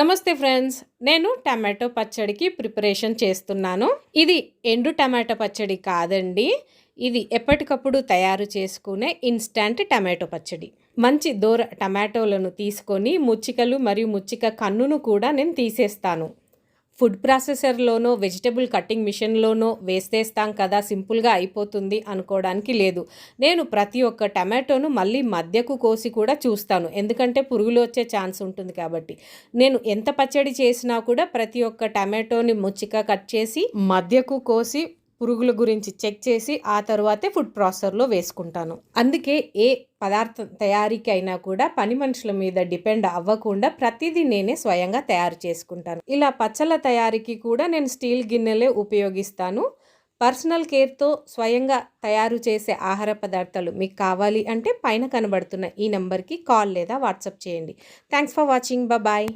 నమస్తే ఫ్రెండ్స్ నేను టమాటో పచ్చడికి ప్రిపరేషన్ చేస్తున్నాను. ఇది ఎండు టమాటో పచ్చడి కాదండి. ఇది ఎప్పటికప్పుడు తయారు చేసుకునే ఇన్స్టంట్ టమాటో పచ్చడి. మంచి దూర టమాటోలను తీసుకొని ముచ్చికలు మరియు ముచ్చిక కన్నును కూడా నేను తీసేస్తాను. ఫుడ్ ప్రాసెసర్లోనో వెజిటబుల్ కటింగ్ మిషన్లోనో వేస్తేస్తాం కదా సింపుల్గా అయిపోతుంది అనుకోవడానికి లేదు. నేను ప్రతి ఒక్క టమాటోను మళ్ళీ మధ్యకు కోసి కూడా చూస్తాను. ఎందుకంటే పురుగులు వచ్చే ఛాన్స్ ఉంటుంది కాబట్టి. నేను ఎంత పచ్చడి చేసినా కూడా ప్రతి ఒక్క టమాటోని ముచ్చిక కట్ చేసి మధ్యకు కోసి పురుగుల గురించి చెక్ చేసి ఆ తర్వాతే ఫుడ్ ప్రాసెసర్లో వేసుకుంటాను. అందుకే ఏ పదార్థం తయారీకి అయినా కూడా పని మనుషుల మీద డిపెండ్ అవ్వకుండా ప్రతిదీ నేనే స్వయంగా తయారు చేసుకుంటాను. ఇలా పచ్చళ్ళ తయారీకి కూడా నేను స్టీల్ గిన్నెలే ఉపయోగిస్తాను. పర్సనల్ కేర్తో స్వయంగా తయారు చేసే ఆహార పదార్థాలు మీకు కావాలి అంటే పైన కనబడుతున్న ఈ నెంబర్కి కాల్ లేదా వాట్సాప్ చేయండి. Thanks for watching. బాయ్